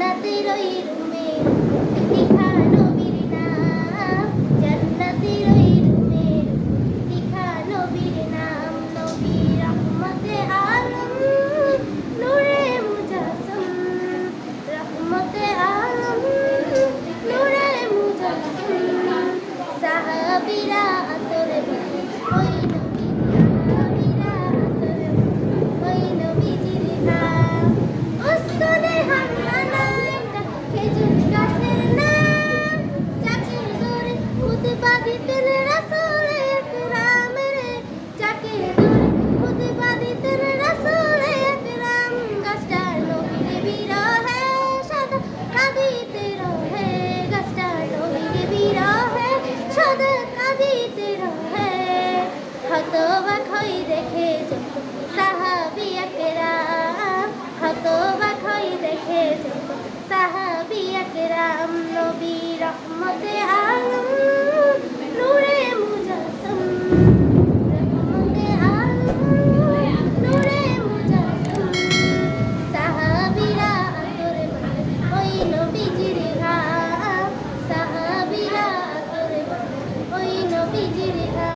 latero ir খুতবা দিতেন রাসূল একরাম রে যাকে